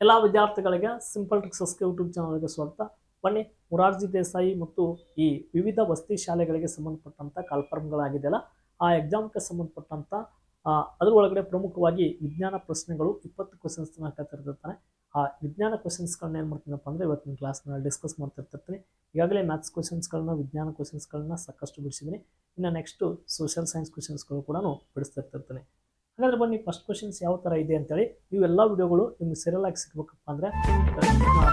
ಎಲ್ಲ ವಿದ್ಯಾರ್ಥಿಗಳಿಗೆ simple ಟ್ರಿಕ್ಸಸ್ಗೆ YouTube ಚಾನಲ್ಗೆ ಸ್ವಾಗತ. ಬನ್ನಿ, ಮುರಾರ್ಜಿ ದೇಸಾಯಿ ಮತ್ತು ಈ ವಿವಿಧ ವಸತಿ ಶಾಲೆಗಳಿಗೆ ಸಂಬಂಧಪಟ್ಟಂಥ ಕಾಲ್ಫಾರ್ಮ್ಗಳಾಗಿದೆಯಲ್ಲ ಆ ಎಕ್ಸಾಮ್ಗೆ ಸಂಬಂಧಪಟ್ಟಂಥ ಅದರೊಳಗಡೆ ಪ್ರಮುಖವಾಗಿ ವಿಜ್ಞಾನ ಪ್ರಶ್ನೆಗಳು ಇಪ್ಪತ್ತು ಕ್ವಶನ್ಸ್ನ ಹಾಕತ್ತಿರ್ತಾನೆ ಆ ವಿಜ್ಞಾನ ಕ್ವಶನ್ಸ್ಗಳನ್ನ ಏನು ಮಾಡ್ತೀನಪ್ಪ ಅಂದರೆ ಇವತ್ತಿನ ಕ್ಲಾಸ್ನಲ್ಲಿ ಡಿಸ್ಕಸ್ ಮಾಡ್ತಿರ್ತಿರ್ತೀನಿ ಈಗಾಗಲೇ ಮ್ಯಾಥ್ಸ್ ಕ್ವಶನ್ಸ್ಗಳನ್ನ ವಿಜ್ಞಾನ ಕ್ವಶನ್ಸ್ಗಳನ್ನ ಸಾಕಷ್ಟು ಬಿಡಿಸಿದ್ದೀನಿ ಇನ್ನು ನೆಕ್ಸ್ಟು ಸೋಷಿಯಲ್ ಸೈನ್ಸ್ ಕ್ವಶನ್ಸ್ಗಳು ಕೂಡ ಬಿಡಿಸ್ತಿರ್ತಿರ್ತೀನಿ ಹಾಗಾದ್ರೆ ಬನ್ನಿ ಫಸ್ಟ್ ಕ್ವಶನ್ಸ್ ಯಾವ ಥರ ಇದೆ ಅಂತೇಳಿ. ಇವೆಲ್ಲ ವಿಡಿಯೋಗಳು ನಿಮ್ಗೆ ಸೀರಿಯಲ್ ಆಗಿ ಸಿಗ್ಬೇಕಪ್ಪ ಅಂದರೆ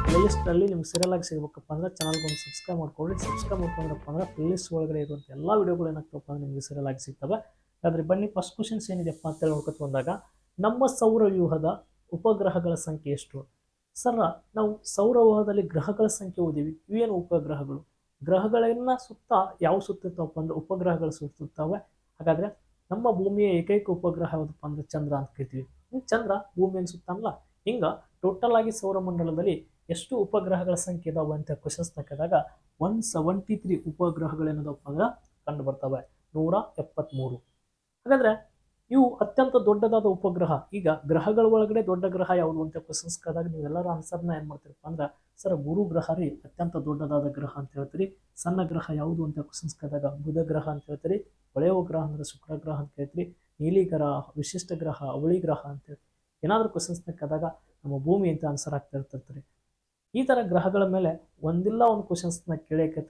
ಪ್ಲೇಲಿಸ್ಟಲ್ಲಿ ನಿಮ್ಗೆ ಸೀರಿಯಲ್ ಆಗಿ ಸಿಗ್ಬೇಕಪ್ಪ ಅಂದರೆ ಚಾನಲ್ಗೆ ಒಂದು ಸಬ್ಸ್ಕ್ರೈಬ್ ಮಾಡ್ಕೊಳ್ಳಿ. ಸಬ್ಸ್ಕ್ರೈಬ್ ಮಾಡ್ಕೊಂಡ್ರಪ್ಪ ಅಂದರೆ ಪ್ಲೇಲಿಸ್ಟ್ ಒಳಗಡೆ ಇರುವಂಥ ಎಲ್ಲ ವಿಡಿಯೋಗಳು ಏನಾಗ್ತಪ್ಪ ಅಂದರೆ ನಿಮಗೆ ಸೀರಿಯಲ್ ಆಗಿ ಸಿಗ್ತವೆ. ಹಾಗಾದ್ರೆ ಬನ್ನಿ ಫಸ್ಟ್ ಕ್ವಶನ್ಸ್ ಏನಿದೆಪ್ಪ ಅಂತೇಳಿ ನೋಡ್ಕೊತ ಬಂದಾಗ, ನಮ್ಮ ಸೌರವ್ಯೂಹದ ಉಪಗ್ರಹಗಳ ಸಂಖ್ಯೆ ಎಷ್ಟು? ಸರ್, ನಾವು ಸೌರವ್ಯೂಹದಲ್ಲಿ ಗ್ರಹಗಳ ಸಂಖ್ಯೆ ಓದಿವಿ. ಇವೇನು ಉಪಗ್ರಹಗಳು? ಗ್ರಹಗಳನ್ನ ಸುತ್ತ ಯಾವ ಸುತ್ತಿರ್ತಾವಪ್ಪ ಅಂದ್ರೆ ಉಪಗ್ರಹಗಳು ಸುತ್ತಿರ್ತಾವೆ ಹಾಗಾದ್ರೆ ನಮ್ಮ ಭೂಮಿಯ ಏಕೈಕ ಉಪಗ್ರಹ ಯಾವುದಪ್ಪ ಅಂದ್ರೆ ಚಂದ್ರ ಅಂತ ಕರಿತೀವಿ ಚಂದ್ರ ಭೂಮಿಯನ್ನು ಅನ್ಸುತ್ತಲ್ಲ ಹಿಂಗ ಟೋಟಲ್ ಆಗಿ ಸೌರಮಂಡಲದಲ್ಲಿ ಎಷ್ಟು ಉಪಗ್ರಹಗಳ ಸಂಖ್ಯೆ ಇದಾವೆ ಅಂತ ಕ್ವಶನ್ಸ್ ತಕ್ಕದಾಗ ಒನ್ ಸೆವೆಂಟಿ ತ್ರೀ ಉಪಗ್ರಹಗಳೇನದಪ್ಪ ಅಂದ್ರೆ ಕಂಡು ಬರ್ತವೆ ನೂರ ಎಪ್ಪತ್ತ್ಮೂರು ಹಾಗಾದ್ರೆ ಇವು ಅತ್ಯಂತ ದೊಡ್ಡದಾದ ಉಪಗ್ರಹ. ಈಗ ಗ್ರಹಗಳ ಒಳಗಡೆ ದೊಡ್ಡ ಗ್ರಹ ಯಾವುದು ಅಂತ ಕ್ವಶನ್ಸ್ ಕದಾಗ ನೀವೆಲ್ಲರ ಆನ್ಸರ್ನ ಏನು ಮಾಡ್ತೀರಪ್ಪ ಅಂದ್ರೆ, ಸರ್, ಗುರು ಗ್ರಹ ರೀ, ಅತ್ಯಂತ ದೊಡ್ಡದಾದ ಗ್ರಹ ಅಂತ ಹೇಳ್ತೀರಿ. ಸಣ್ಣ ಗ್ರಹ ಯಾವುದು? ಅಂತ ಕ್ವಶನ್ಸ್ ಕದಾಗ ಬುಧ ಗ್ರಹ ಅಂತ ಹೇಳ್ತೀರಿ. ಹೊಳೆಯುವ ಗ್ರಹ ಅಂದರೆ ಶುಕ್ರ ಗ್ರಹ ಅಂತ ಕೇಳ್ತೀರಿ ನೀಲಿ ಗ್ರಹ ವಿಶಿಷ್ಟ ಗ್ರಹ ಅವಳಿ ಗ್ರಹ ಅಂತೇಳಿ ಏನಾದರೂ ಕ್ವಶನ್ಸ್ನ ಕದಾಗ ನಮ್ಮ ಭೂಮಿ ಅಂತ ಆನ್ಸರ್ ಆಗ್ತಾ ಈ ಥರ ಗ್ರಹಗಳ ಮೇಲೆ ಒಂದಿಲ್ಲ ಒಂದು ಕ್ವಶನ್ಸ್ನ ಕೇಳಕ್ಕೆ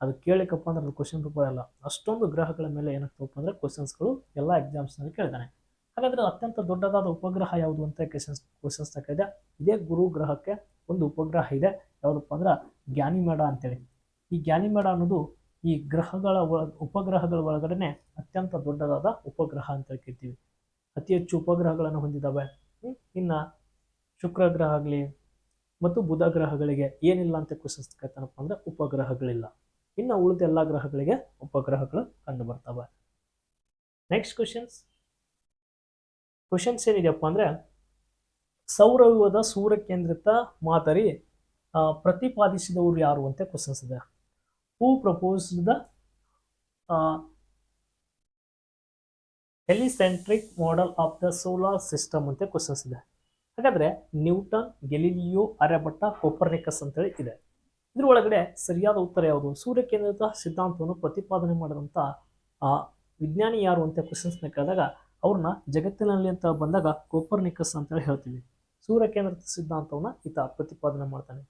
ಅದು ಕೇಳಿಕಪ್ಪ ಅಂದ್ರೆ ಅದು ಕ್ವಶನ್ ಅಲ್ಲ. ಅಷ್ಟೊಂದು ಗ್ರಹಗಳ ಮೇಲೆ ಏನಾಗ್ತವಪ್ಪ ಅಂದ್ರೆ ಕ್ವಶನ್ಸ್ಗಳು ಎಲ್ಲ ಎಕ್ಸಾಮ್ಸ್ನಲ್ಲಿ ಕೇಳ್ತಾನೆ. ಹಾಗಾದ್ರೆ ಅತ್ಯಂತ ದೊಡ್ಡದಾದ ಉಪಗ್ರಹ ಯಾವುದು ಅಂತ ಕ್ವಶನ್ಸ್ ಕ್ವಶನ್ಸ್ನ ಕೇಳಿದೆ, ಇದೇ ಗುರು ಗ್ರಹಕ್ಕೆ ಒಂದು ಉಪಗ್ರಹ ಇದೆ. ಯಾವುದಪ್ಪ ಅಂದ್ರೆ ಗ್ಯಾನಿಮೇಡ ಅಂತೇಳಿ. ಈ ಗ್ಯಾನಿಮೇಡ ಅನ್ನೋದು ಈ ಗ್ರಹಗಳ ಒಳ, ಉಪಗ್ರಹಗಳ ಒಳಗಡೆ ಅತ್ಯಂತ ದೊಡ್ಡದಾದ ಉಪಗ್ರಹ ಅಂತ ಕೇಳ್ತೀವಿ ಅತಿ ಹೆಚ್ಚು ಉಪಗ್ರಹಗಳನ್ನು ಹೊಂದಿದ್ದಾವೆ ಇನ್ನು ಶುಕ್ರ ಗ್ರಹ ಆಗಲಿ ಮತ್ತು ಬುಧ ಗ್ರಹಗಳಿಗೆ ಏನಿಲ್ಲ ಅಂತ ಕ್ವಶನ್ಸ್ ಕೇಳ್ತಾನಪ್ಪ ಅಂದ್ರೆ ಉಪಗ್ರಹಗಳಿಲ್ಲ. ಇನ್ನು ಉಳಿದ ಎಲ್ಲ ಗ್ರಹಗಳಿಗೆ ಉಪಗ್ರಹಗಳು ಕಂಡು ಬರ್ತವೆ. ನೆಕ್ಸ್ಟ್ ಕ್ವಶನ್ಸ್ ಕ್ವಶನ್ಸ್ ಏನಿದೆಯಪ್ಪ ಅಂದ್ರೆ ಸೌರವ್ಯೂಹದ ಸೂರ್ಯ ಕೇಂದ್ರಿತ ಮಾದರಿ ಪ್ರತಿಪಾದಿಸಿದವರು ಯಾರು ಅಂತ ಕ್ವಶನ್ಸ್ ಇದೆ. Who the the heliocentric model of the solar system ಅಂತ ಕ್ವಶನ್ಸ್ ಇದೆ. ಹಾಗಾದರೆ ನ್ಯೂಟನ್, ಗೆಲಿಲಿಯೋ ಆರ್ಯಭಟ್ಟ ಕೋಪರ್ನಿಕಸ್ ಅಂತೇಳಿ ಇದೆ. ಇದ್ರ ಒಳಗಡೆ ಸರಿಯಾದ ಉತ್ತರ ಯಾವುದು? ಸೂರ್ಯ ಕೇಂದ್ರಿತ ಸಿದ್ಧಾಂತವನ್ನು ಪ್ರತಿಪಾದನೆ ಮಾಡಿದಂಥ ವಿಜ್ಞಾನಿ ಯಾರು ಅಂತ ಕ್ವಶನ್ಸ್ನ ಕೇಳಿದಾಗ ಅವ್ರನ್ನ ಜಗತ್ತಿನಲ್ಲಿ ಅಂತ ಬಂದಾಗ ಕೋಪರ್ನಿಕಸ್ ಅಂತೇಳಿ ಹೇಳ್ತೀವಿ. ಸೂರ್ಯ ಕೇಂದ್ರಿತ ಸಿದ್ಧಾಂತವನ್ನು ಈತ ಪ್ರತಿಪಾದನೆ ಮಾಡ್ತಾನೆ.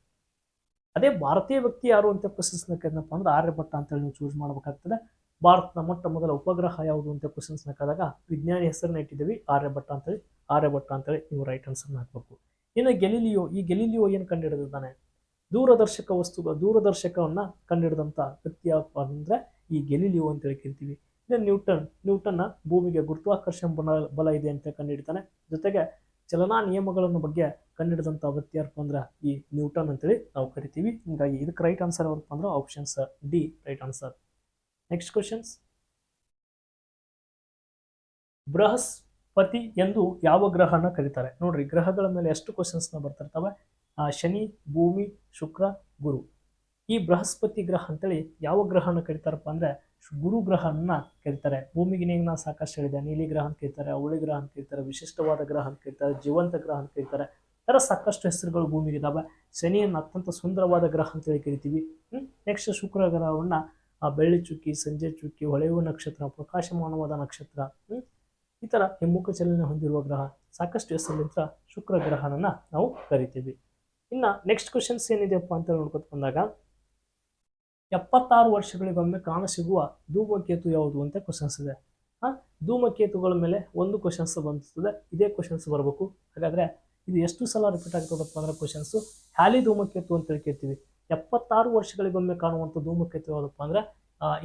ಅದೇ ಭಾರತೀಯ ವ್ಯಕ್ತಿ ಯಾರು ಅಂತ ಕ್ವಶನ್ಸ್ನ ಕೇಳಿದಪ್ಪ ಅಂದ್ರೆ ಆರ್ಯಭಟ್ಟ ಅಂತೇಳಿ ನೀವು ಚೂಸ್ ಮಾಡಬೇಕಾಗ್ತದೆ. ಭಾರತದ ಮೊಟ್ಟ ಮೊದಲ ಉಪಗ್ರಹ ಯಾವುದು ಅಂತ ಕ್ವಶನ್ಸ್ನ ವಿಜ್ಞಾನಿ ಹೆಸರನ್ನ ಇಟ್ಟಿದ್ದೀವಿ ಆರ್ಯಭಟ್ಟ ಅಂತೇಳಿ. ಆರ್ಯಭಟ್ಟ ಅಂತೇಳಿ ನೀವು ರೈಟ್ ಆನ್ಸರ್ನ ಹಾಕಬೇಕು. ಇನ್ನು ಗೆಲಿಲಿಯೋ, ಈ ಗೆಲಿಲಿಯೋ ಏನು ಕಂಡುಹಿಡಿದಿದ್ದಾನೆ? ದೂರದರ್ಶಕ ವಸ್ತುಗಳ, ದೂರದರ್ಶಕವನ್ನ ವ್ಯಕ್ತಿ ಯಾವಪ್ಪ ಅಂದ್ರೆ ಈ ಗೆಲಿಲಿಯೋ ಅಂತೇಳಿ ಕೇಳ್ತೀವಿ. ಇನ್ನು ನ್ಯೂಟನ್, ನ್ಯೂಟನ್ನ ಭೂಮಿಗೆ ಗುರುತ್ವಾಕರ್ಷಣ ಬಲ ಬಲ ಇದೆ ಅಂತ ಕಂಡುಹಿಡಿತಾನೆ. ಜೊತೆಗೆ ಚಲನಾ ನಿಯಮಗಳನ್ನು ಬಗ್ಗೆ ಕಂಡುಹಿಡಿದಂಥ ವ್ಯಕ್ತಿ ಯಾರಪ್ಪ ಅಂದ್ರೆ ಈ ನ್ಯೂಟನ್ ಅಂತೇಳಿ ನಾವು ಕರಿತೀವಿ. ಹಿಂಗಾಗಿ ಇದಕ್ಕೆ ರೈಟ್ ಆನ್ಸರ್ ಯಾವಪ್ಪ ಅಂದ್ರೆ options D right answer next questions Brihaspati ಎಂದು ಯಾವ ಗ್ರಹನ ಕರೀತಾರೆ? ನೋಡ್ರಿ, ಗ್ರಹಗಳ ಮೇಲೆ ಎಷ್ಟು ಕ್ವಶನ್ಸ್ನ ಬರ್ತಿರ್ತವೆ? ಶನಿ, ಭೂಮಿ, ಶುಕ್ರ, ಗುರು. ಈ ಬೃಹಸ್ಪತಿ ಗ್ರಹ ಅಂತೇಳಿ ಯಾವ ಗ್ರಹನ ಕರೀತಾರಪ್ಪ ಅಂದ್ರೆ ಗುರು ಗ್ರಹನ ಕರೀತಾರೆ. ಭೂಮಿಗೆ ನೀವು ನಾನು ಸಾಕಷ್ಟು ಹೇಳಿದೆ ನೀಲಿ ಗ್ರಹ ಅಂತ ಕರೀತಾರೆ ಅವಳಿ ಗ್ರಹ ಅಂತ ಕರೀತಾರೆ, ವಿಶಿಷ್ಟವಾದ ಗ್ರಹ ಅಂತ ಕರೀತಾರೆ, ಜೀವಂತ ಗ್ರಹ ಅಂತ ಕರೀತಾರೆ. ಥರ ಸಾಕಷ್ಟು ಹೆಸರುಗಳು ಭೂಮಿಗೆ ಇದಾವೆ ಶನಿಯನ್ನು ಅತ್ಯಂತ ಸುಂದರವಾದ ಗ್ರಹ ಅಂತೇಳಿ ಕರಿತೀವಿ. ಹ್ಮ್? ನೆಕ್ಸ್ಟ್ ಶುಕ್ರ ಗ್ರಹವನ್ನ ಆ ಬೆಳ್ಳಿ ಚುಕ್ಕಿ, ಸಂಜೆ ಚುಕ್ಕಿ, ಹೊಳೆಯುವ ನಕ್ಷತ್ರ, ಪ್ರಕಾಶಮಾನವಾದ ನಕ್ಷತ್ರ ಈ ಥರ ಹಿಮ್ಮುಖ ಚಲನೆ ಹೊಂದಿರುವ ಗ್ರಹ, ಸಾಕಷ್ಟು ಹೆಸರಿನಿಂದ ಶುಕ್ರ ಗ್ರಹನನ್ನ ನಾವು ಕರಿತೀವಿ. ಇನ್ನ ನೆಕ್ಸ್ಟ್ ಕ್ವಶನ್ಸ್ ಏನಿದೆಯಪ್ಪ ಅಂತ ನೋಡ್ಕೊತ ಬಂದಾಗ, ಎಪ್ಪತ್ತಾರು ವರ್ಷಗಳಿಗೊಮ್ಮೆ ಕಾಣಸಿಗುವ ಧೂಮಕೇತು ಯಾವುದು ಅಂತ ಕ್ವಶನ್ಸ್ ಇದೆ. ಹಾಂ? ಧೂಮಕೇತುಗಳ ಮೇಲೆ ಒಂದು ಕ್ವಶನ್ಸ್ ಬಂದಿರ್ತದೆ, ಇದೇ ಕ್ವಶನ್ಸ್ ಬರಬೇಕು. ಹಾಗಾದ್ರೆ ಇದು ಎಷ್ಟು ಸಲ ರಿಪೀಟ್ ಆಗ್ತದಪ್ಪ ಅಂದ್ರೆ ಕ್ವಶನ್ಸು ಹ್ಯಾಲಿ ಧೂಮಕೇತು ಅಂತ ಕೇಳ್ತೀವಿ. ಎಪ್ಪತ್ತಾರು ವರ್ಷಗಳಿಗೊಮ್ಮೆ ಕಾಣುವಂಥ ಧೂಮಕೇತು ಯಾವುದಪ್ಪ ಅಂದ್ರೆ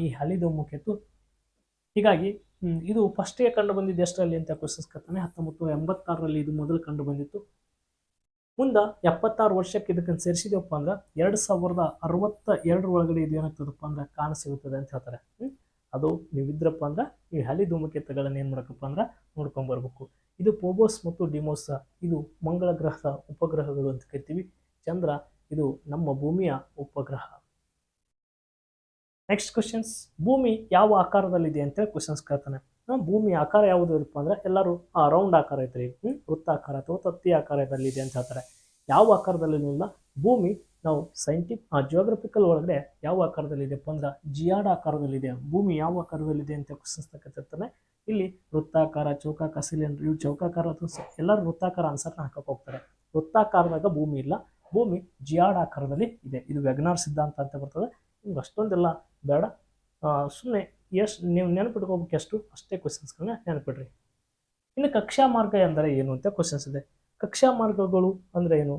ಈ ಹ್ಯಾಲಿ ಧೂಮಕೇತು. ಹೀಗಾಗಿ ಇದು ಫಸ್ಟಿಗೆ ಕಂಡು ಬಂದಿದ್ದು ಎಷ್ಟರಲ್ಲಿ ಅಂತ ಕ್ವಶನ್ಸ್ ಕರ್ತಾನೆ, ಹತ್ತೊಂಬತ್ತು ಎಂಬತ್ತಾರರಲ್ಲಿ ಇದು ಮೊದಲು ಕಂಡು ಬಂದಿತ್ತು. ಮುಂದೆ ಎಪ್ಪತ್ತಾರು ವರ್ಷಕ್ಕೆ ಇದಕ್ಕನ್ನು ಸೇರಿಸಿದೆವಪ್ಪ ಅಂದ್ರೆ, ಎರಡು ಸಾವಿರದ ಅರವತ್ತ ಎರಡರೊಳಗಡೆ ಇದು ಏನಾಗ್ತದಪ್ಪ ಅಂದ್ರೆ ಕಾಣ ಸಿಗುತ್ತದೆ ಅಂತ ಹೇಳ್ತಾರೆ? ಅದು ನೀವಿದ್ರಪ್ಪ ಅಂದ್ರೆ ಈ ಹಳಿ ಧೂಮಕೇತುಗಳನ್ನು ಏನು ಮಾಡಬೇಕಪ್ಪ ಅಂದ್ರೆ ನೋಡ್ಕೊಂಡ್ ಬರ್ಬೇಕು. ಇದು ಪೋಬೋಸ್ ಮತ್ತು ಡಿಮೋಸ್ ಇದು ಮಂಗಳ ಗ್ರಹದ ಉಪಗ್ರಹಗಳು ಅಂತ ಕರಿತೀವಿ. ಚಂದ್ರ ಇದು ನಮ್ಮ ಭೂಮಿಯ ಉಪಗ್ರಹ. ನೆಕ್ಸ್ಟ್ ಕ್ವಶನ್ಸ್ ಭೂಮಿ ಯಾವ ಆಕಾರದಲ್ಲಿದೆ ಅಂತ ಕ್ವಶನ್ಸ್ ಕೇಳ್ತಾನೆ. ಆ, ಭೂಮಿ ಆಕಾರ ಯಾವುದು ಇರಪ್ಪ ಅಂದ್ರೆ ಎಲ್ಲರೂ ರೌಂಡ್ ಆಕಾರ ಐತ್ರಿ. ಹ್ಮ್ ವೃತ್ತಾಕಾರ ಅಥವಾ ತತ್ತಿ ಆಕಾರದಲ್ಲಿದೆ ಅಂತ ಹೇಳ್ತಾರೆ. ಯಾವ ಆಕಾರದಲ್ಲಿ ಭೂಮಿ ನಾವು ಸೈಂಟಿಫ್ ಜಿಯೋಗ್ರಫಿಕಲ್ ಒಳಗಡೆ ಯಾವ ಆಕಾರದಲ್ಲಿದೆಯಪ್ಪ ಅಂದ್ರೆ ಜಿಯಾಡ್ ಆಕಾರದಲ್ಲಿದೆ, ಭೂಮಿ ಯಾವ ಆಕಾರದಲ್ಲಿದೆ ಅಂತ ಕ್ವಶನ್ಸ್ ತಗೋತಿರ್ತಾನೆ ಇಲ್ಲಿ ವೃತ್ತಾಕಾರ, ಚೌಕಾಕಾರ ಸಿಲಿಂಡರ್ ಇವು ಚೌಕಾಕಾರ ಎಲ್ಲರೂ ವೃತ್ತಾಕಾರ ಆನ್ಸರ್ನ ಹಾಕಕ್ಕೆ ಹೋಗ್ತಾರೆ. ವೃತ್ತಾಕಾರದಾಗ ಭೂಮಿ ಇಲ್ಲ, ಭೂಮಿ ಜಿಯಾಡ್ ಆಕಾರದಲ್ಲಿ ಇದೆ. ಇದು ವೆಗ್ನಾರ್ ಸಿದ್ಧಾಂತ ಅಂತ ಬರ್ತದೆ. ನಿಮ್ಗೆ ಅಷ್ಟೊಂದೆಲ್ಲ ಬೇಡ. ಸುಮ್ಮನೆ ಎಷ್ಟು, ನೀವು ನೆನಪಿಟ್ಕೋಬೇಕು ಎಷ್ಟು? ಅಷ್ಟೇ ಕ್ವಶನ್ಸ್ಗಳನ್ನ ನೆನಪಿಡ್ರಿ. ಇನ್ನು ಕಕ್ಷಾ ಮಾರ್ಗ ಎಂದರೆ ಏನು ಅಂತ ಕ್ವಶನ್ಸ್ ಇದೆ. ಕಕ್ಷಾ ಮಾರ್ಗಗಳು ಅಂದರೆ ಏನು?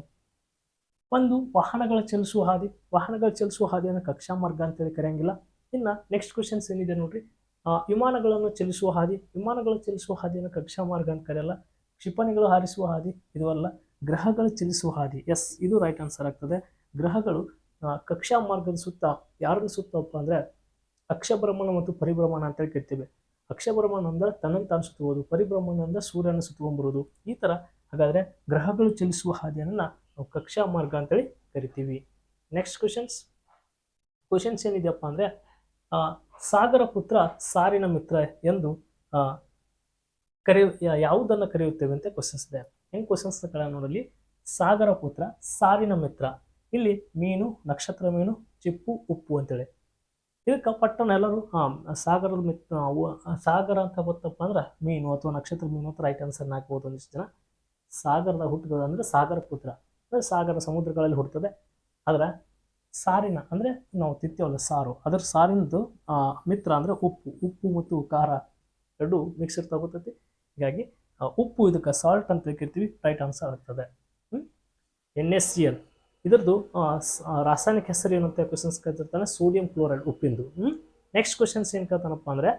ಒಂದು ವಾಹನಗಳ ಚಲಿಸುವ ಹಾದಿ, ವಾಹನಗಳ ಚಲಿಸುವ ಹಾದಿಯನ್ನು ಕಕ್ಷಾ ಮಾರ್ಗ ಅಂತೇಳಿ ಕರೆಯಂಗಿಲ್ಲ. ಇನ್ನು ನೆಕ್ಸ್ಟ್ ಕ್ವಶನ್ಸ್ ಏನಿದೆ ನೋಡ್ರಿ? ವಿಮಾನಗಳನ್ನು ಚಲಿಸುವ ಹಾದಿ, ವಿಮಾನಗಳು ಚಲಿಸುವ ಹಾದಿಯನ್ನು ಕಕ್ಷಾ ಮಾರ್ಗ ಅಂತ ಕರೆಯಲ್ಲ. ಕ್ಷಿಪಣಿಗಳು ಹಾರಿಸುವ ಹಾದಿ, ಇದು ಅಲ್ಲ. ಗ್ರಹಗಳು ಚಲಿಸುವ ಹಾದಿ ಎಸ್ ಇದು ರೈಟ್ ಆನ್ಸರ್ ಆಗ್ತದೆ. ಗ್ರಹಗಳು ಕಕ್ಷಾ ಮಾರ್ಗದ ಸುತ್ತ ಯಾರನ್ನು ಸುತ್ತಪ್ಪ ಅಂದರೆ ಅಕ್ಷಭ್ರಮಣ ಮತ್ತು ಪರಿಭ್ರಮಣ ಅಂತೇಳಿ ಕರಿತೀವಿ. ಅಕ್ಷಭ್ರಮಣ ಅಂದ್ರೆ ತನ್ನನ್ನು ತಾನು ಸುತ್ತುವುದು ಪರಿಭ್ರಮಣ ಅಂದ್ರೆ ಸೂರ್ಯನ ಸುತ್ತುಕೊಂಬರುವುದು ಈ ಥರ ಹಾಗಾದರೆ ಗ್ರಹಗಳು ಚಲಿಸುವ ಹಾದಿಯನ್ನು ನಾವು ಕಕ್ಷಾ ಮಾರ್ಗ ಅಂತೇಳಿ ಕರಿತೀವಿ. ನೆಕ್ಸ್ಟ್ ಕ್ವಶನ್ಸ್ ಕ್ವಶನ್ಸ್ ಏನಿದೆಯಪ್ಪ ಅಂದರೆ ಸಾಗರ ಪುತ್ರ ಸಾರಿನ ಮಿತ್ರ ಎಂದು ಯಾ- ಯಾವುದನ್ನು ಕರೆಯುತ್ತೇವೆ ಅಂತ ಕ್ವಶನ್ಸ್ ಇದೆ. ಹೆಂಗೆ ಕ್ವಶನ್ಸ್ ನೋಡಲಿ ಸಾಗರ ಪುತ್ರ ಸಾರಿನ ಮಿತ್ರ. ಇಲ್ಲಿ ಮೀನು, ನಕ್ಷತ್ರ ಮೀನು, ಚಿಪ್ಪು, ಉಪ್ಪು ಅಂತೇಳಿ. ಇದಕ್ಕೆ ಪಟ್ಟಣ ಎಲ್ಲರೂ ಹಾಂ ಸಾಗರದ ಮಿತ್ರ ಸಾಗರ ಅಂತ ಗೊತ್ತಪ್ಪ ಅಂದ್ರೆ ಮೀನು ಅಥವಾ ನಕ್ಷತ್ರ ಮೀನು ಅಂತ ರೈಟ್ ಆನ್ಸರ್ನ ಹಾಕ್ಬೋದು ಒಂದಿಷ್ಟು ಜನ. ಸಾಗರದ ಹುಟ್ಟುಗಳು ಅಂದರೆ ಸಾಗರ ಪುತ್ರ. ಸಾಗರ ಸಮುದ್ರಗಳಲ್ಲಿ ಹುಡ್ತದೆ ಆದರೆ ಸಾರಿನ ಅಂದರೆ ನಾವು ತಿಂತೀವಲ್ಲ ಸಾರು. ಅದರ ಸಾರಿನದು ಮಿತ್ರ ಅಂದರೆ ಉಪ್ಪು. ಉಪ್ಪು ಮತ್ತು ಖಾರ ಎರಡು ಮಿಕ್ಸ್ ಇರ್ತಾ ಗೊತ್ತೈತಿ ಹೀಗಾಗಿ ಉಪ್ಪು ಇದಕ್ಕೆ ಸಾಲ್ಟ್ ಅಂತ ಕರಿತೀವಿ ರೈಟ್ ಆನ್ಸರ್ ಆಗ್ತದೆ. N S C L. ಇದರದ್ದು ರಾಸಾಯನಿಕ ಹೆಸರು ಏನಂತ ಕ್ವಶನ್ಸ್ ಕೇಳ್ತಿರ್ತಾನೆ ಸೋಡಿಯಂ ಕ್ಲೋರೈಡ್ ಉಪ್ಪಿಂದು. ನೆಕ್ಸ್ಟ್ ಕ್ವಶನ್ಸ್ ಏನು ಕೇಳ್ತಾನಪ್ಪ ಅಂದರೆ,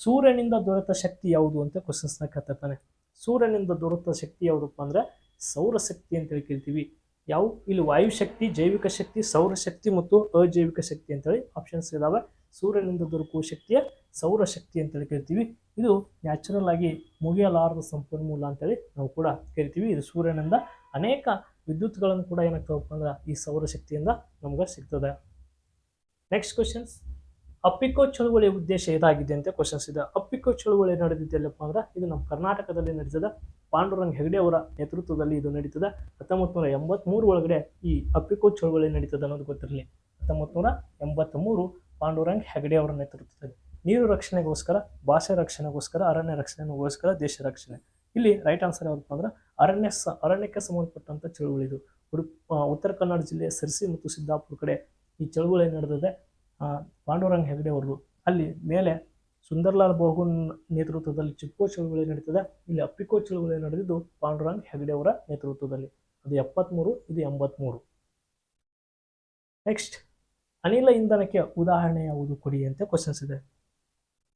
ಸೂರ್ಯನಿಂದ ದೊರೆತ ಶಕ್ತಿ ಯಾವುದು ಅಂತ ಕ್ವಶನ್ಸ್ನ ಕೇಳ್ತಿರ್ತಾನೆ. ಸೂರ್ಯನಿಂದ ದೊರೆತ ಶಕ್ತಿ ಯಾವುದಪ್ಪ ಅಂದರೆ ಸೌರಶಕ್ತಿ ಅಂತೇಳಿ ಕೇಳ್ತೀವಿ. ಯಾವ, ಇಲ್ಲಿ ವಾಯುಶಕ್ತಿ ಜೈವಿಕ ಶಕ್ತಿ ಸೌರಶಕ್ತಿ ಮತ್ತು ಅಜೈವಿಕ ಶಕ್ತಿ ಅಂತೇಳಿ ಆಪ್ಷನ್ಸ್ ಇದಾವೆ. ಸೂರ್ಯನಿಂದ ದೊರಕುವ ಶಕ್ತಿಯ ಸೌರಶಕ್ತಿ ಅಂತೇಳಿ ಕರಿತೀವಿ ಇದು ನ್ಯಾಚುರಲ್ ಆಗಿ ಮುಗಿಯಲಾರದ ಸಂಪನ್ಮೂಲ ಅಂತೇಳಿ ನಾವು ಕೂಡ ಕರಿತೀವಿ. ಇದು ಸೂರ್ಯನಿಂದ ಅನೇಕ ವಿದ್ಯುತ್ಗಳನ್ನು ಕೂಡ ಏನಾಗ್ತಾವಪ್ಪ ಅಂದ್ರೆ ಈ ಸೌರಶಕ್ತಿಯಿಂದ ನಮ್ಗೆ ಸಿಗ್ತದೆ. ನೆಕ್ಸ್ಟ್ ಕ್ವಶನ್ಸ್ ಅಪ್ಪಿಕೋ ಚಳುವಳಿಯ ಉದ್ದೇಶ ಇದಾಗಿದೆ ಅಂತ ಕ್ವಶನ್ಸ್ ಇದೆ. ಅಪ್ಪಿಕೋ ಚಳುವಳಿ ನಡೆದಿದ್ದೆಲ್ಲಪ್ಪ ಅಂದ್ರೆ ಇದು ನಮ್ಮ ಕರ್ನಾಟಕದಲ್ಲಿ ನಡೀತದೆ ಪಾಂಡುರಂಗ್ ಹೆಗಡೆ ಅವರ ನೇತೃತ್ವದಲ್ಲಿ ಇದು ನಡೀತದೆ. ಹತ್ತೊಂಬತ್ತು ನೂರ ಎಂಬತ್ಮೂರು ಒಳಗಡೆ ಈ ಅಪ್ಪಿಕೋ ಚಳುವಳಿ ನಡೀತದೆ ಅನ್ನೋದು ಗೊತ್ತಿರಲಿ. ಹತ್ತೊಂಬತ್ತು ನೂರ ಎಂಬತ್ತ್ಮೂರು ಪಾಂಡುರಂಗ್ ಹೆಗಡೆ ಅವರ ನೇತೃತ್ವದಲ್ಲಿ. ನೀರು ರಕ್ಷಣೆಗೋಸ್ಕರ, ಭಾಷೆ ರಕ್ಷಣೆಗೋಸ್ಕರ, ಅರಣ್ಯ ರಕ್ಷಣೆಗೋಸ್ಕರ, ದೇಶ ರಕ್ಷಣೆ. ಇಲ್ಲಿ ರೈಟ್ ಆನ್ಸರ್ ಯಾವುದಪ್ಪ ಅಂದ್ರೆ ಅರಣ್ಯ ಸ, ಅರಣ್ಯಕ್ಕೆ ಸಂಬಂಧಪಟ್ಟಂಥ ಚಳುವಳಿ ಇದು. ಉಡುಪ್ ಉತ್ತರ ಕನ್ನಡ ಜಿಲ್ಲೆಯ ಸಿರ್ಸಿ ಮತ್ತು ಸಿದ್ದಾಪುರ ಕಡೆ ಈ ಚಳುವಳಿ ನಡೆದಿದೆ. ಪಾಂಡುರಂಗ್ ಹೆಗಡೆ ಅವರು. ಅಲ್ಲಿ ಮೇಲೆ ಸುಂದರ್ಲಾಲ್ ಬಹುನ್ ನೇತೃತ್ವದಲ್ಲಿ ಚಿಕ್ಕೋ ಚಳುವಳಿ ನಡೀತದೆ. ಇಲ್ಲಿ ಅಪ್ಪಿಕೋ ಚಳುವಳಿ ನಡೆದಿದ್ದು ಪಾಂಡುರಂಗ್ ಹೆಗಡೆ ಅವರ ನೇತೃತ್ವದಲ್ಲಿ. ಅದು ಎಪ್ಪತ್ತ್ಮೂರು ಇದು ಎಂಬತ್ತ್ಮೂರು ನೆಕ್ಸ್ಟ್ ಅನಿಲ ಇಂಧನಕ್ಕೆ ಉದಾಹರಣೆ ಯಾವುದು ಕೊಡಿ ಅಂತ ಕ್ವಶನ್ಸ್ ಇದೆ.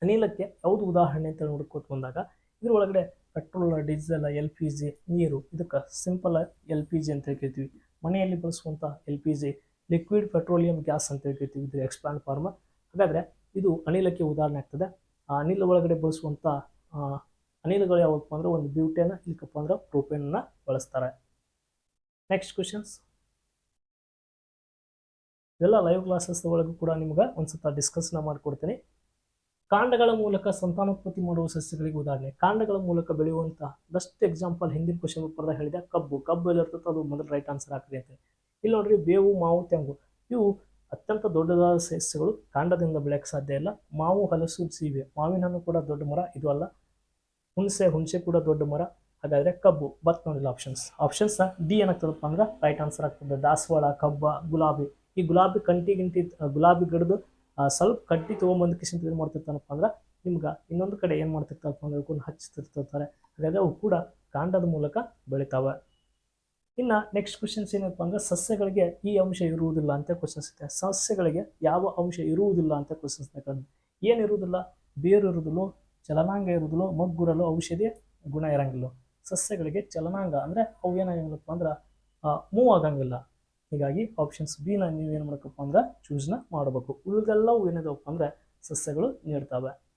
ಅನಿಲಕ್ಕೆ ಯಾವುದು ಉದಾಹರಣೆ ಅಂತ ನೋಡ್ಕೊತ ಬಂದಾಗ ಇದ್ರ ಒಳಗಡೆ petrol diesel L P G ನೀರು, ಇದಕ್ಕೆ ಸಿಂಪಲ್ ಎಲ್ ಪಿ ಜಿ ಅಂತ ಹೇಳ್ತೀವಿ ಮನೆಯಲ್ಲಿ ಬಳಸುವಂಥ L P G liquid petroleum gas ಅಂತ ಹೇಳ್ತೀವಿ ಇದು ಎಕ್ಸ್ಪ್ಯಾಂಡ್ ಫಾರ್ಮ ಹಾಗಾದರೆ ಇದು ಅನಿಲಕ್ಕೆ ಉದಾಹರಣೆ ಆಗ್ತದೆ. ಆ, ಅನಿಲ ಒಳಗಡೆ ಬಳಸುವಂಥ ಅನಿಲಗಳು ಯಾವಪ್ಪ ಅಂದ್ರೆ ಒಂದು ಬ್ಯೂಟೇನ ಇಲ್ಕಪ್ಪ ಅಂದ್ರೆ ಪ್ರೋಪೇನನ್ನ ಬಳಸ್ತಾರೆ. ನೆಕ್ಸ್ಟ್ ಕ್ವಶನ್ಸ್ ಎಲ್ಲ ಲೈವ್ ಕ್ಲಾಸಸ್ ಒಳಗೂ ಕೂಡ ನಿಮ್ಗೆ ಒಂದ್ಸತ ಡಿಸ್ಕಸ್ನ ಮಾಡಿಕೊಡ್ತೀನಿ. ಕಾಂಡಗಳ ಮೂಲಕ ಸಂತಾನೋತ್ಪತ್ತಿ ಮಾಡುವ ಸಸ್ಯಗಳಿಗೆ ಉದಾಹರಣೆ. ಕಾಂಡಗಳ ಮೂಲಕ ಬೆಳೆಯುವಂಥ ಬೆಸ್ಟ್ ಎಕ್ಸಾಂಪಲ್ ಹಿಂದಿನ ಕ್ವಶನ್ ಪೇಪರ್ದಾಗ ಹೇಳಿದೆ, ಕಬ್ಬು. ಕಬ್ಬು ಎಲ್ಲಿರ್ತದೆ ಅದು ಮೊದಲು ರೈಟ್ ಆನ್ಸರ್ ಆಗ್ತದೆ ಅಂತ ಇಲ್ಲಿ ನೋಡ್ರಿ, ಬೇವು, ಮಾವು, ತೆಂಗು. ಇವು ಅತ್ಯಂತ ದೊಡ್ಡದಾದ ಸಸ್ಯಗಳು ಕಾಂಡದಿಂದ ಬೆಳೆಯಕ್ಕೆ ಸಾಧ್ಯ ಇಲ್ಲ. ಮಾವು, ಹಲಸು, ಸೀಬೆ. ಮಾವಿನ ಹಣ್ಣು ಕೂಡ ದೊಡ್ಡ ಮರ, ಇದು ಅಲ್ಲ. ಹುಣಸೆ ಹುಣಸೆ ಕೂಡ ದೊಡ್ಡ ಮರ. ಹಾಗಾದರೆ ಕಬ್ಬು ಬತ್ ನೋಡಿಲ್ಲ ಆಪ್ಷನ್ಸ್ ಆಪ್ಷನ್ಸ್ ಡಿ ಏನಾಗ್ತದಪ್ಪ ಅಂದ್ರೆ ರೈಟ್ ಆನ್ಸರ್ ಆಗ್ತದೆ. ದಾಸವಾಳ, ಕಬ್ಬ, ಗುಲಾಬಿ. ಈ ಗುಲಾಬಿ ಕಂಟಿ ಗಿಂಟಿ ಗುಲಾಬಿ ಗಿಡದು ಸ್ವಲ್ಪ ಕಟ್ಟಿ ತೊಗೊಂಬಂದು ಕಿಶನ್ ಏನು ಮಾಡ್ತಿರ್ತಾನಪ್ಪ ಅಂದ್ರೆ ನಿಮ್ಗೆ ಇನ್ನೊಂದು ಕಡೆ ಏನು ಮಾಡ್ತಿರ್ತಾರಪ್ಪ ಅಂದ್ರೆ ಹಾಗಾದರೆ ಹಾಗಾದ್ರೆ ಅವು ಕೂಡ ಕಾಂಡದ ಮೂಲಕ ಬೆಳಿತಾವೆ. ಇನ್ನು ನೆಕ್ಸ್ಟ್ ಕ್ವಶನ್ಸ್ ಏನಪ್ಪ ಅಂದ್ರೆ ಸಸ್ಯಗಳಿಗೆ ಈ ಅಂಶ ಇರುವುದಿಲ್ಲ ಅಂತ ಕ್ವಶನ್ಸ್ ಇದೆ. ಸಸ್ಯಗಳಿಗೆ ಯಾವ ಅಂಶ ಇರುವುದಿಲ್ಲ ಅಂತ ಕ್ವಶನ್ಸ್ ಏನು ಇರುವುದಿಲ್ಲ? ಬೇರು ಇರುವುದಿಲ್ಲೋ ಚಲನಾಂಗ ಇರುವುದಿಲ್ಲೋ, ಮಗ್ಗುರಲು ಔಷಧಿ ಗುಣ ಇರಂಗಿಲ್ಲ. ಸಸ್ಯಗಳಿಗೆ ಚಲನಾಂಗ ಅಂದರೆ ಅವು ಏನಾಗಿಲ್ಲಪ್ಪ ಅಂದ್ರೆ ಮೂವ್ ಆಗಂಗಿಲ್ಲ. ಹೀಗಾಗಿ ಆಪ್ಷನ್ಸ್ ಬಿ ನೀವು ನೀವೇನು ಮಾಡಬೇಕಪ್ಪ ಅಂದ್ರೆ ಚೂಸ್ನ ಮಾಡಬೇಕು. ಉಳಿದೆಲ್ಲವೂ ಏನಿದಾವಪ್ಪ ಅಂದ್ರೆ ಸಸ್ಯಗಳು ನೀಡ್ತವೆ.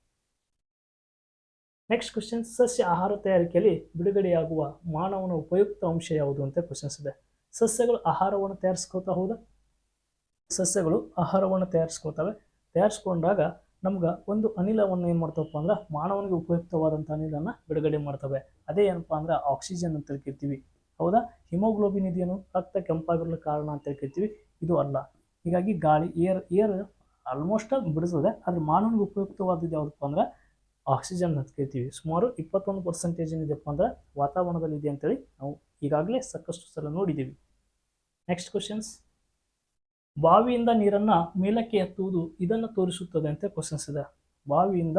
ನೆಕ್ಸ್ಟ್ ಕ್ವಶನ್ ಸಸ್ಯ ಆಹಾರ ತಯಾರಿಕೆಯಲ್ಲಿ ಬಿಡುಗಡೆಯಾಗುವ ಮಾನವನ ಉಪಯುಕ್ತ ಅಂಶ ಯಾವುದು ಅಂತ ಕ್ವಶನ್ಸ್ ಇದೆ. ಸಸ್ಯಗಳು ಆಹಾರವನ್ನು ತಯಾರಿಸ್ಕೋತಾ ಹೌದಾ? ಸಸ್ಯಗಳು ಆಹಾರವನ್ನು ತಯಾರಿಸ್ಕೋತವೆ ತಯಾರಿಸ್ಕೊಂಡಾಗ ನಮ್ಗೆ ಒಂದು ಅನಿಲವನ್ನು ಏನು ಮಾಡ್ತವಪ್ಪ ಅಂದ್ರೆ ಮಾನವನಿಗೆ ಉಪಯುಕ್ತವಾದಂಥ ಅನಿಲನ ಬಿಡುಗಡೆ ಮಾಡ್ತವೆ. ಅದೇ ಏನಪ್ಪ ಅಂದ್ರೆ ಆಕ್ಸಿಜನ್ ಅಂತ ತಿಳ್ಕಿರ್ತೀವಿ ಹೌದಾ? ಹಿಮೋಗ್ಲೋಬಿನ್ ಇದೇನು ರಕ್ತ ಕೆಂಪಾಗಿರಲು ಕಾರಣ ಅಂತ ತಿಳ್ಕಿರ್ತೀವಿ ಇದು ಅಲ್ಲ. ಹೀಗಾಗಿ ಗಾಳಿ ಏರ್ ಏರ್ ಆಲ್ಮೋಸ್ಟ್ ಬಿಡಿಸೋದೆ ಆದರೆ ಮಾನವನಿಗೆ ಉಪಯುಕ್ತವಾದದ್ದು ಯಾವುದಪ್ಪ ಅಂದ್ರೆ ಆಕ್ಸಿಜನ್ ಕೇಳ್ತೀವಿ. ಸುಮಾರು ಇಪ್ಪತ್ತೊಂದು ಪರ್ಸೆಂಟೇಜ್ ಏನಿದೆಪ್ಪ ಅಂದ್ರೆ ವಾತಾವರಣದಲ್ಲಿ ಇದೆ ಅಂತೇಳಿ ನಾವು ಈಗಾಗಲೇ ಸಾಕಷ್ಟು ಸಲ ನೋಡಿದ್ದೀವಿ. ನೆಕ್ಸ್ಟ್ ಕ್ವಶನ್ಸ್ ಬಾವಿಯಿಂದ ನೀರನ್ನು ಮೇಲಕ್ಕೆ ಎತ್ತುವುದು ಇದನ್ನು ತೋರಿಸುತ್ತದೆ ಅಂತ ಕ್ವಶನ್ಸ್ ಇದೆ. ಬಾವಿಯಿಂದ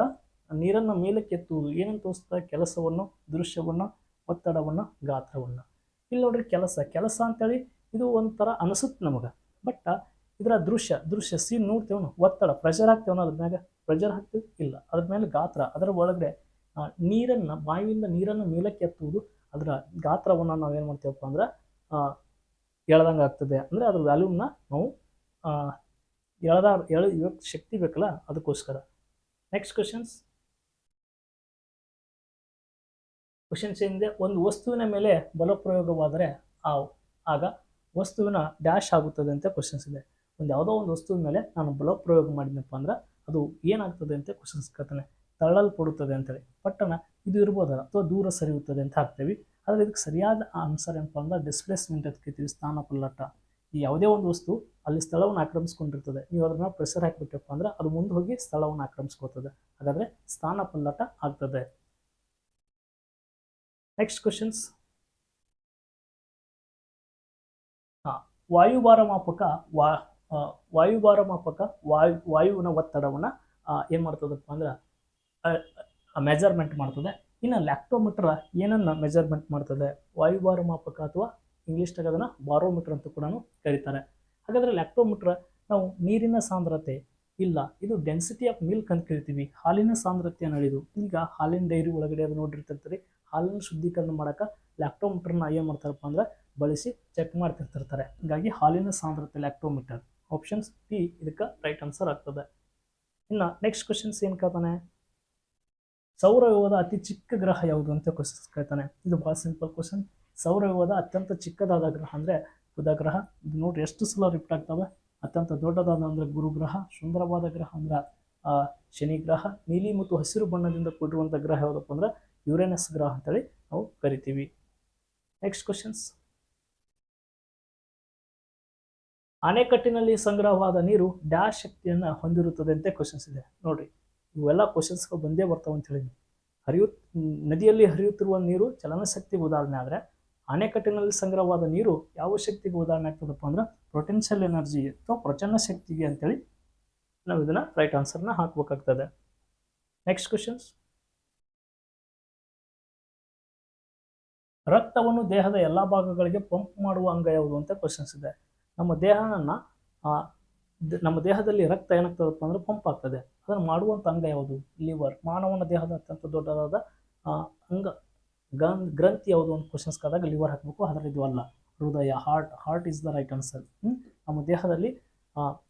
ನೀರನ್ನು ಮೇಲಕ್ಕೆ ಎತ್ತುವುದು ಏನನ್ನು ತೋರಿಸ್ತದೆ ಕೆಲಸವನ್ನು, ದೃಶ್ಯವನ್ನು, ಒತ್ತಡವನ್ನು, ಗಾತ್ರವನ್ನು. ಇಲ್ಲಿ ನೋಡ್ರಿ ಕೆಲಸ. ಕೆಲಸ ಅಂತೇಳಿ ಇದು ಒಂಥರ ಅನಿಸುತ್ತೆ ನಮಗೆ. ಬಟ್ ಇದರ ದೃಶ್ಯ ದೃಶ್ಯ ಸೀನ್ ನೋಡ್ತೇವನು ಒತ್ತಡ ಪ್ರೆಷರ್ ಆಗ್ತೇವನು ಅದ್ರ ಮ್ಯಾಗ ಪ್ರೆಷರ್ ಹಾಕ್ತೀವಿ? ಇಲ್ಲ. ಅದ್ರ ಮೇಲೆ ಗಾತ್ರ, ಅದರ ಒಳಗಡೆ ನೀರನ್ನು ಬಾವಿಯಿಂದ ನೀರನ್ನು ಮೇಲಕ್ಕೆ ಎತ್ತುವುದು, ಅದರ ಗಾತ್ರವನ್ನು ನಾವು ಏನು ಮಾಡ್ತೀವಪ್ಪ ಅಂದ್ರೆ ಎಳ್ದಂಗೆ ಆಗ್ತದೆ. ಅಂದರೆ ಅದ್ರ ವ್ಯಾಲ್ಯೂಮ್ನ ನಾವು ಎಳ್ದ ಎಳ ಇವತ್ತು ಶಕ್ತಿ ಬೇಕಲ್ಲ, ಅದಕ್ಕೋಸ್ಕರ. ನೆಕ್ಸ್ಟ್ ಕ್ವಶನ್ಸ್ ಕ್ವಶನ್ಸ್ ಏನಿದೆ? ಒಂದು ವಸ್ತುವಿನ ಮೇಲೆ ಬಲಪ್ರಯೋಗವಾದರೆ ಆ ಆಗ ವಸ್ತುವಿನ ಡ್ಯಾಶ್ ಆಗುತ್ತದೆ ಅಂತ ಕ್ವಶನ್ಸ್ ಇದೆ. ಒಂದು ಯಾವುದೋ ಒಂದು ವಸ್ತುವಿನ ಮೇಲೆ ನಾನು ಬಲಪ್ರಯೋಗ ಮಾಡಿದ್ನಪ್ಪ ಅಂದ್ರೆ ಅದು ಏನಾಗ್ತದೆ ಅಂತ ಕ್ವಶನ್ಸ್ ಕೇಳ್ತಾನೆ. ತಳ್ಳಲ್ಪಡುತ್ತದೆ ಅಂತೇಳಿ. ಪಟ್ಟಣ ಇದು ಇರ್ಬೋದಲ್ಲ, ಅಥವಾ ದೂರ ಸರಿಯುತ್ತದೆ ಅಂತ ಹಾಕ್ತೇವೆ. ಆದರೆ ಇದಕ್ಕೆ ಸರಿಯಾದ ಆನ್ಸರ್ ಏನಪ್ಪ ಅಂದ್ರೆ ಡಿಸ್ಪ್ಲೇಸ್ಮೆಂಟ್ ಅಂತ ಕೇಳ್ತೀವಿ, ಸ್ಥಾನ ಪಲ್ಲಟ. ಈ ಯಾವುದೇ ಒಂದು ವಸ್ತು ಅಲ್ಲಿ ಸ್ಥಳವನ್ನು ಆಕ್ರಮಿಸ್ಕೊಂಡಿರ್ತದೆ. ನೀವು ಅದನ್ನ ಪ್ರೆಷರ್ ಹಾಕಿಬಿಟ್ಟಪ್ಪ ಅಂದ್ರೆ ಅದು ಮುಂದೆ ಹೋಗಿ ಸ್ಥಳವನ್ನು ಆಕ್ರಮಿಸ್ಕೋತದೆ ಹಾಗಾದರೆ ಸ್ಥಾನ ಪಲ್ಲಟ ಆಗ್ತದೆ. ನೆಕ್ಸ್ಟ್ ಕ್ವಶನ್ಸ್ ಹಾಂ, ವಾಯುಭಾರ ಮಾಪಕ ವಾ ವಾಯುಭಾರ ಮಾಪಕ, ವಾಯು, ವಾಯುವಿನ ಒತ್ತಡವನ್ನು ಏನು ಮಾಡ್ತದಪ್ಪ ಅಂದ್ರೆ ಮೆಜರ್ಮೆಂಟ್ ಮಾಡ್ತದೆ. ಇನ್ನು ಲ್ಯಾಕ್ಟೋಮೀಟರ್ ಏನನ್ನು ಮೆಜರ್ಮೆಂಟ್ ಮಾಡ್ತದೆ? ವಾಯುಭಾರ ಮಾಪಕ ಅಥವಾ ಇಂಗ್ಲೀಷ್ನಾಗ ಅದನ್ನು ಬಾರೋಮೀಟರ್ ಅಂತ ಕೂಡ ಕರೀತಾರೆ. ಹಾಗಾದರೆ ಲ್ಯಾಕ್ಟೋಮೀಟರ್ ನಾವು ನೀರಿನ ಸಾಂದ್ರತೆ ಇಲ್ಲ, ಇದು ಡೆನ್ಸಿಟಿ ಆಫ್ ಮಿಲ್ಕ್ ಅಂತ ಕರಿತೀವಿ. ಹಾಲಿನ ಸಾಂದ್ರತೆ ಅನ್ನೋದು ಈಗ ಹಾಲಿನ ಡೈರಿ ಒಳಗಡೆ ಅದು ನೋಡಿರ್ತಿರ್ತಾರೆ. ಹಾಲನ್ನು ಶುದ್ಧೀಕರಣ ಮಾಡೋಕೆ ಲ್ಯಾಕ್ಟೋಮೀಟರ್ನ ಏನು ಮಾಡ್ತಾರಪ್ಪ ಅಂದ್ರೆ, ಬಳಸಿ ಚೆಕ್ ಮಾಡ್ತಿರ್ತಿರ್ತಾರೆ. ಹೀಗಾಗಿ ಹಾಲಿನ ಸಾಂದ್ರತೆ ಲ್ಯಾಕ್ಟೋಮೀಟರ್ ಆಪ್ಷನ್ಸ್ ಬಿ ಇದಕ್ಕೆ ರೈಟ್ ಆನ್ಸರ್ ಆಗ್ತದೆ. ಇನ್ನು ನೆಕ್ಸ್ಟ್ ಕ್ವಶನ್ಸ್ ಏನು ಕೇಳ್ತಾನೆ? ಸೌರವ್ಯೂಹದ ಅತಿ ಚಿಕ್ಕ ಗ್ರಹ ಯಾವುದು ಅಂತ ಕ್ವಶನ್ಸ್ ಕೇಳ್ತಾನೆ. ಇದು ಭಾಳ ಸಿಂಪಲ್ ಕ್ವಶನ್ ಸೌರವ್ಯೂಹದ ಅತ್ಯಂತ ಚಿಕ್ಕದಾದ ಗ್ರಹ ಅಂದರೆ ಬುಧ ಗ್ರಹ. ಇದು ನೋಡಿರಿ ಎಷ್ಟು ಸಲ ರಿಪ್ಟ್ ಆಗ್ತವೆ? ಅತ್ಯಂತ ದೊಡ್ಡದಾದ ಅಂದರೆ ಗುರು ಗ್ರಹ, ಸುಂದರವಾದ ಗ್ರಹ ಅಂದ್ರೆ ಶನಿ ಗ್ರಹ, ನೀಲಿ ಮತ್ತು ಹಸಿರು ಬಣ್ಣದಿಂದ ಕೂಡಿರುವಂಥ ಗ್ರಹ ಯಾವುದಪ್ಪ ಅಂದ್ರೆ ಯುರೇನಸ್ ಗ್ರಹ ಅಂತೇಳಿ ನಾವು ಕರಿತೀವಿ. ನೆಕ್ಸ್ಟ್ ಕ್ವಶನ್ಸ್ ಅಣೆಕಟ್ಟಿನಲ್ಲಿ ಸಂಗ್ರಹವಾದ ನೀರು ಡ್ಯಾಶ್ ಶಕ್ತಿಯನ್ನು ಹೊಂದಿರುತ್ತದೆ ಅಂತ ಕ್ವಶನ್ಸ್ ಇದೆ. ನೋಡ್ರಿ, ಇವೆಲ್ಲ ಕ್ವಶನ್ಸ್ಗಳು ಬಂದೇ ಬರ್ತಾವೆ ಅಂತ ಹೇಳಿದ್ವಿ ಹರಿಯು ನದಿಯಲ್ಲಿ ಹರಿಯುತ್ತಿರುವ ನೀರು ಚಲನಶಕ್ತಿಗೆ ಉದಾಹರಣೆ ಆದರೆ, ಅಣೆಕಟ್ಟಿನಲ್ಲಿ ಸಂಗ್ರಹವಾದ ನೀರು ಯಾವ ಶಕ್ತಿಗೆ ಉದಾಹರಣೆ ಆಗ್ತದಪ್ಪ ಅಂದ್ರೆ ಪೊಟೆನ್ಷಿಯಲ್ ಎನರ್ಜಿ ಅಥವಾ ಪ್ರಚಂಡ ಶಕ್ತಿಗೆ ಅಂತೇಳಿ ನಾವು ಇದನ್ನ ರೈಟ್ ಆನ್ಸರ್ನ ಹಾಕ್ಬೇಕಾಗ್ತದೆ. ನೆಕ್ಸ್ಟ್ ಕ್ವಶನ್ಸ್ ರಕ್ತವನ್ನು ದೇಹದ ಎಲ್ಲ ಭಾಗಗಳಿಗೆ ಪಂಪ್ ಮಾಡುವ ಅಂಗ ಯಾವುದು ಅಂತ ಕ್ವಶನ್ಸ್ ಇದೆ. ನಮ್ಮ ದೇಹನ ಆ, ನಮ್ಮ ದೇಹದಲ್ಲಿ ರಕ್ತ ಏನಾಗ್ತದಪ್ಪ ಅಂದ್ರೆ ಪಂಪ್ ಆಗ್ತದೆ. ಅದನ್ನು ಮಾಡುವಂಥ ಅಂಗ ಯಾವುದು? ಲಿವರ್. ಮಾನವನ ದೇಹದ ಅತ್ಯಂತ ದೊಡ್ಡದಾದ ಅಂಗ ಗನ್ ಗ್ರಂಥಿ ಯಾವುದು ಅಂತ ಕ್ವಶನ್ಸ್ ಕಾದಾಗ ಲಿವರ್ ಹಾಕಬೇಕು. ಅದರ ಇದು ಅಲ್ಲ. ಹೃದಯ heart heart is the right answer ನಮ್ಮ ದೇಹದಲ್ಲಿ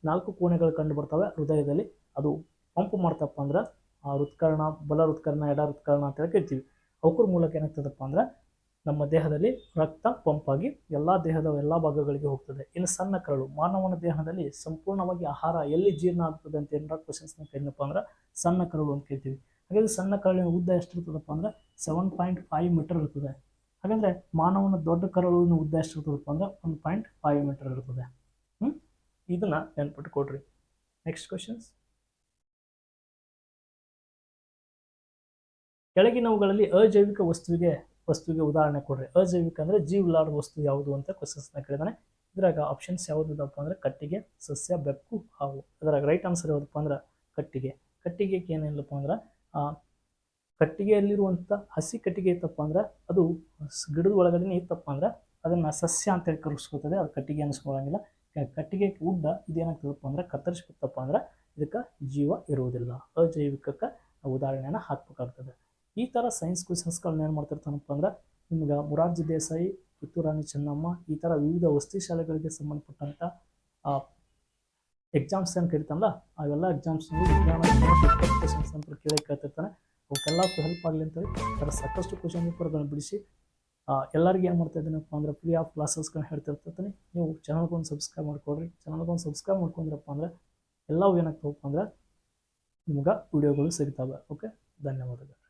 ನಾಲ್ಕು ಕೋಣೆಗಳು ಕಂಡು ಬರ್ತವೆ. ಹೃದಯದಲ್ಲಿ ಅದು ಪಂಪ್ ಮಾಡ್ತಪ್ಪ ಅಂದ್ರೆ ಹೃತ್ಕರ್ಣ ಬಲ ಹೃತ್ಕರ್ಣ ಎಡ ಹೃತ್ಕರ್ಣ ಅಂತ ಹೇಳಿ ಕೇಳ್ತೀವಿ ಅವಕ್ರ ಮೂಲಕ ಏನಾಗ್ತದಪ್ಪ ಅಂದ್ರೆ ನಮ್ಮ ದೇಹದಲ್ಲಿ ರಕ್ತ ಪಂಪ್ ಆಗಿ ಎಲ್ಲ ದೇಹದ ಎಲ್ಲ ಭಾಗಗಳಿಗೆ ಹೋಗ್ತದೆ. ಇನ್ನು ಸಣ್ಣ ಕರಳು, ಮಾನವನ ದೇಹದಲ್ಲಿ ಸಂಪೂರ್ಣವಾಗಿ ಆಹಾರ ಎಲ್ಲಿ ಜೀರ್ಣ ಆಗ್ತದೆ ಅಂತ ಏನಾರ ಕ್ವಶನ್ಸ್ನ ಕೇಳಿದಪ್ಪ ಅಂದ್ರೆ ಸಣ್ಣ ಕರಳು ಅಂತ ಕೇಳ್ತೀವಿ. ಹಾಗಾದ್ರೆ ಸಣ್ಣ ಕರಳಿನ ಉದ್ದ ಎಷ್ಟಿರ್ತದಪ್ಪ ಅಂದ್ರೆ ಸೆವೆನ್ ಪಾಯಿಂಟ್ ಫೈವ್ ಮೀಟರ್ ಇರ್ತದೆ. ಹಾಗಾದ್ರೆ ಮಾನವನ ದೊಡ್ಡ ಕರಳಿನ ಉದ್ದ ಎಷ್ಟಿರ್ತದಪ್ಪ ಅಂದ್ರೆ ಒನ್ ಪಾಯಿಂಟ್ ಫೈವ್ ಮೀಟರ್ ಇರ್ತದೆ. ಹ್ಞೂ ಇದನ್ನ ನೆನ್ಪಿಟ್ಟು ಕೊಡ್ರಿ. ನೆಕ್ಸ್ಟ್ ಕ್ವಶನ್ಸ್ ಕೆಳಗಿನವುಗಳಲ್ಲಿ ಅಜೈವಿಕ ವಸ್ತುವಿಗೆ ವಸ್ತುವಿಗೆ ಉದಾಹರಣೆ ಕೊಡ್ರಿ. ಅಜೈವಿಕ ಅಂದರೆ ಜೀವಲಾಡ್ ವಸ್ತು ಯಾವುದು ಅಂತ ಕ್ವಶನ್ಸ್ನ ಕೇಳಿದಾನೆ. ಇದ್ರಾಗ ಆಪ್ಷನ್ಸ್ ಯಾವುದು ಇದಪ್ಪ ಅಂದ್ರೆ ಕಟ್ಟಿಗೆ, ಸಸ್ಯ, ಬೆಕ್ಕು, ಹಾವು. ಅದ್ರಾಗ ರೈಟ್ ಆನ್ಸರ್ ಯಾವುದಪ್ಪ ಅಂದ್ರೆ ಕಟ್ಟಿಗೆ. ಕಟ್ಟಿಗೆಗೆ ಏನಿಲ್ಲಪ್ಪ ಅಂದ್ರೆ ಕಟ್ಟಿಗೆಯಲ್ಲಿರುವಂಥ ಹಸಿ ಕಟ್ಟಿಗೆ ಇತ್ತಪ್ಪ ಅಂದ್ರೆ ಅದು ಗಿಡದ ಒಳಗಡೆ ಇತ್ತಪ್ಪ ಅಂದ್ರೆ ಅದನ್ನು ಸಸ್ಯ ಅಂತೇಳಿ ಕರೆಸ್ಕೊತದೆ. ಅದು ಕಟ್ಟಿಗೆ ಅನಿಸ್ಕೊಳ್ಳಂಗಿಲ್ಲ ಕ- ಕಟ್ಟಿಗೆ ಉದ್ದ ಇದೇನಾಗ್ತದಪ್ಪ ಅಂದ್ರೆ ಕತ್ತರಿಸ್ಬಿಟ್ಟಪ್ಪ ಅಂದ್ರೆ ಇದಕ್ಕೆ ಜೀವ ಇರುವುದಿಲ್ಲ. ಅಜೈವಿಕಕ್ಕೆ ಉದಾಹರಣೆಯನ್ನು ಹಾಕ್ಬೇಕಾಗ್ತದೆ. ಈ ಥರ ಸೈನ್ಸ್ ಕ್ವಶನ್ಸ್ಗಳನ್ನ ಏನು ಮಾಡ್ತಿರ್ತಾನಪ್ಪ ಅಂದ್ರೆ ನಿಮ್ಗೆ ಮುರಾರ್ಜಿ ದೇಸಾಯಿ ಕಿತ್ತೂರಾಣಿ ಚೆನ್ನಮ್ಮ ಈ ಥರ ವಿವಿಧ ವಸತಿ ಶಾಲೆಗಳಿಗೆ ಸಂಬಂಧಪಟ್ಟಂಥ ಎಕ್ಸಾಮ್ಸ್ ಏನು ಕರಿತಾನಲ್ಲ, ಅವೆಲ್ಲ ಎಕ್ಸಾಮ್ಸ್ ವಿಜ್ಞಾನ ಅಂತ ಕೇಳಿ ಕೇಳ್ತಿರ್ತಾನೆ. ಅವಕ್ಕೆಲ್ಲ ಹೆಲ್ಪ್ ಆಗಲಿ ಅಂತೇಳಿ ಥರ ಸಾಕಷ್ಟು ಕ್ವಶನ್ ಪೇಪರ್ಗಳನ್ನ ಬಿಡಿಸಿ ಎಲ್ಲರಿಗೂ ಏನು ಮಾಡ್ತಾ ಇದ್ದೀನಪ್ಪ ಅಂದ್ರೆ ಫ್ರೀ ಆಫ್ ಕ್ಲಾಸಸ್ಗಳನ್ನ ಹೇಳ್ತಿರ್ತಾನೆ. ನೀವು ಚಾನಲ್ಗೊಂದು ಸಬ್ಸ್ಕ್ರೈಬ್ ಮಾಡ್ಕೊಡ್ರಿ. ಚಾನಲ್ಗೊಂದು ಸಬ್ಸ್ಕ್ರೈಬ್ ಮಾಡ್ಕೊಂಡ್ರಪ್ಪ ಅಂದ್ರೆ ಎಲ್ಲವೂ ಏನಾಗ್ತಾವಪ್ಪ ಅಂದ್ರೆ ನಿಮ್ಗೆ ವಿಡಿಯೋಗಳು ಸಿಗ್ತವೆ. ಓಕೆ ಧನ್ಯವಾದಗಳು.